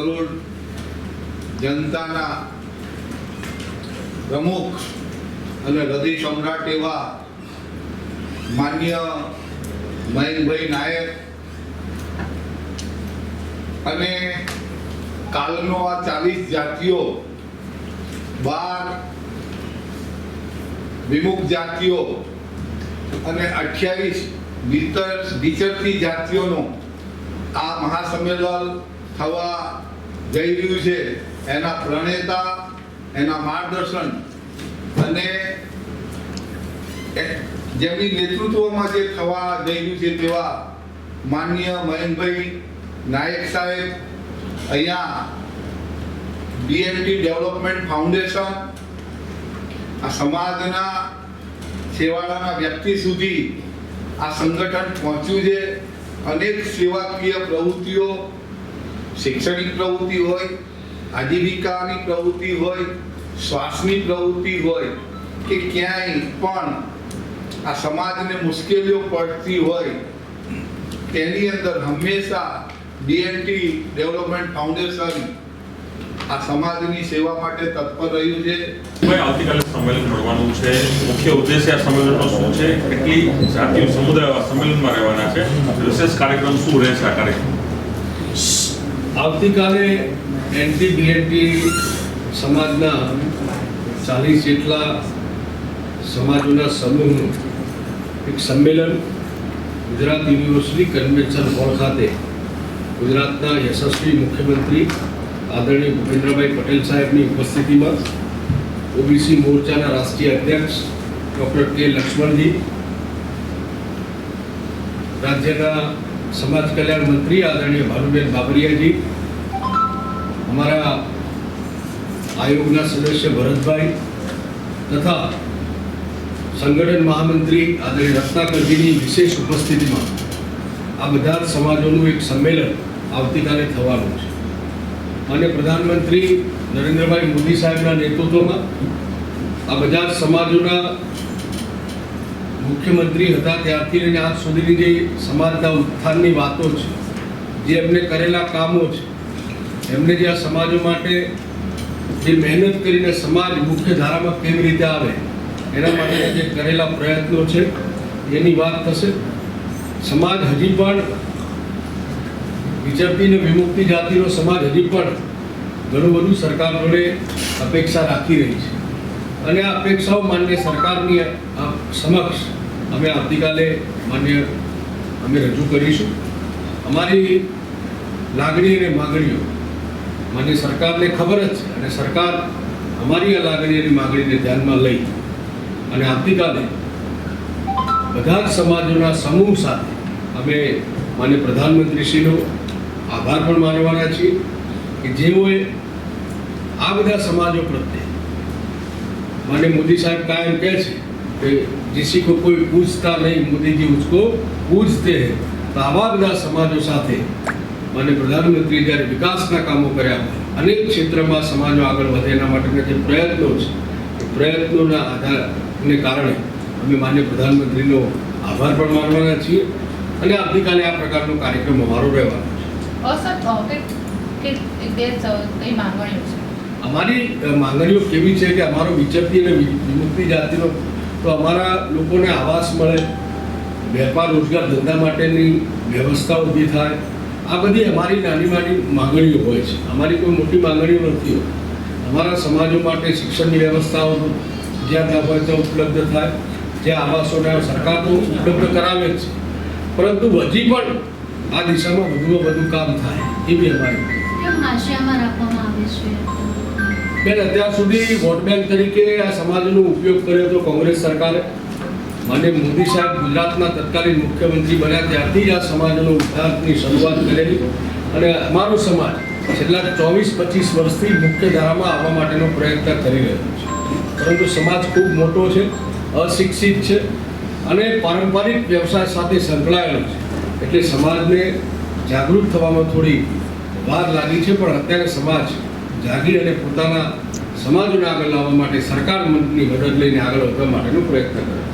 કરોડ જનતાના પ્રમુખ અને હૃદય સમ્રાટ એવા માન્ય મયંકભાઈ નાયક અને કાલનો આ ચાલીસ જાતિઓ, બાર વિમુખ જાતિઓ અને અઠ્યાવીસ વિચરતી જાતિઓનું આ મહાસંમેલન થવા જઈ રહ્યું છે. એના પ્રણેતા, એના માર્ગદર્શન અને જેમની નેતૃત્વમાં જે થવા જઈ રહ્યું છે તેવા માન્ય મયંકભાઈ નાયક સાહેબ, અહીંયા ડીએમટી ડેવલપમેન્ટ ફાઉન્ડેશન આ સમાજના છેવાડાના વ્યક્તિ સુધી આ સંગઠન પહોંચ્યું છે. અનેક સેવાકીય પ્રવૃત્તિઓ શૈક્ષણિક પ્રવૃત્તિ હોય, આજીવિકાની પ્રવૃત્તિ હોય, શ્વાસની પ્રવૃત્તિ હોય, કે ક્યાંય પણ આ સમાજને મુશ્કેલીઓ પડતી હોય, તેની અંદર હંમેશા ડીએનટી ડેવલપમેન્ટ ફાઉન્ડેશન આ સમાજની સેવા માટે તત્પર રહ્યું છે. ભાઈ આવતીકાલે સંમેલન મળવાનું છે. મુખ્ય ઉદ્દેશ્ય આ સંમેલનનો શું છે? કેટલી જાતિઓ સમુદાય સંમેલનમાં રહેવાના છે? વિશેષ કાર્યક્રમ શું રહેશે આ કાર્યક્રમ આવતીકાલે એનટી બીએનટી સમાજના ચાલીસ જેટલા સમાજોના સમૂહનું એક સંમેલન ગુજરાત યુનિવર્સિટી કન્વેન્શન હોલ ખાતે ગુજરાતના યશસ્વી મુખ્યમંત્રી આદરણીય ભૂપેન્દ્રભાઈ પટેલ સાહેબની ઉપસ્થિતિમાં ઓબીસી મોરચાના રાષ્ટ્રીય અધ્યક્ષ ડૉક્ટર કે લક્ષ્મણજી, રાજ્યના સમાજ કલ્યાણ મંત્રી આદરણીય ભાનુબેન બાબરિયાજી, અમારા આયોગના સદસ્ય ભરતભાઈ તથા સંગઠન મહામંત્રી આદરણીય રત્નાકરજીની વિશેષ ઉપસ્થિતિમાં આ બધા સમાજોનું એક સંમેલન આવતીકાલે થવાનું છે. અને પ્રધાનમંત્રી નરેન્દ્રભાઈ મોદી સાહેબના નેતૃત્વમાં આ બધા જ સમાજોના મુખ્યમંત્રી હતા ત્યારથી લઈને આજ સુધીની જે સમાજના ઉત્થાનની વાતો છે, જે એમને કરેલા કામો છે, એમને જે આ સમાજો માટે જે મહેનત કરીને સમાજ મુખ્ય ધારામાં કેવી રીતે આવે, એના માટે જે કરેલા પ્રયત્નો છે, એની વાત થશે. સમાજ હજી પણ બીજેપી અને વિમુક્તિ જાતિનો સમાજ હજી પણ ઘણું બધું સરકાર જોડે અપેક્ષા રાખી રહી છે. અને આ અપેક્ષાઓ માન્ય સરકારની સમક્ષ અમે આવતીકાલે માન્ય અમે રજૂ કરીશું. અમારી લાગણી અને માગણીઓ માન્ય સરકારને ખબર જ છે અને સરકાર અમારી આ લાગણી અને માગણીને ધ્યાનમાં લઈ અને આવતીકાલે બધા જ સમાજોના સમૂહ સાથે અમે માન્ય પ્રધાનમંત્રીશ્રીનો આભાર પણ માનવાના છીએ કે જેઓએ આ બધા સમાજો પ્રત્યે માન્ય મોદી સાહેબ કાયમ કહે છે जिसी को कोई पूछता नहीं मोदी जी उसको पूछते हैं તો આવા બધા સમાજો સાથે માને પ્રધાનમંત્રી જ્યારે વિકાસના કામો કર્યા અનેક ક્ષેત્રમાં સમાજો આગળ વધે એના માટેના જે પ્રયત્નો છે એ પ્રયત્નોના આધારને કારણે અમે માન્ય પ્રધાનમંત્રીનો આભાર પણ માનવાના છીએ અને આવતીકાલે આ પ્રકારનો કાર્યક્રમ અમારો રહેવાનો છે અસર કે કે તે કઈ માંગણીઓ છે અમારી અ, માંગણીઓ કેવી છે કે અમારો વિચરતી અને વિ- વિમુક્તિ જાતિનો તો અમારા લોકોને આવાસ મળે, વેપાર રોજગાર ધંધા માટેની વ્યવસ્થા ઊભી થાય. આ બધી અમારી નાની નાની માંગણીઓ હોય છે. અમારી કોઈ મોટી માંગણીઓ નથી હોતી. અમારા સમાજો માટે શિક્ષણની વ્યવસ્થાઓ જ્યાં ત્યાં હોય ત્યાં ઉપલબ્ધ થાય. જે આવાસોને સરકાર તો ઉપલબ્ધ કરાવે જ છે. પરંતુ હજી પણ આ દિશામાં વધુમાં વધુ કામ થાય. એવી અમારી કેમ રાખવામાં આવે છે? બેન, અત્યાર સુધી વોટ બેંક તરીકે આ સમાજનો ઉપયોગ કર્યો હતો કોંગ્રેસ સરકારે. માન્ય મોદી સાહેબ ગુજરાતના તત્કાલીન મુખ્યમંત્રી બન્યા, ત્યારથી આ સમાજનો ઉદ્ધારની શરૂઆત કરેલી. અને અમારો સમાજ છેલ્લા ચોવીસ પચીસ વર્ષથી મુખ્ય ધારામાં આવવા માટેનો પ્રયત્ન કરી રહ્યો છે. પરંતુ સમાજ ખૂબ મોટો છે, અશિક્ષિત છે અને પારંપરિક વ્યવસાય સાથે સંકળાયેલો છે. એટલે સમાજને જાગૃત થવામાં થોડી વાર લાગી છે, પણ અત્યારે સમાજ જાગી અને પોતાના સમાજને આગળ લાવવા માટે સરકારની મદદ લઈને આગળ વધવા માટેનો પ્રયત્ન કરે છે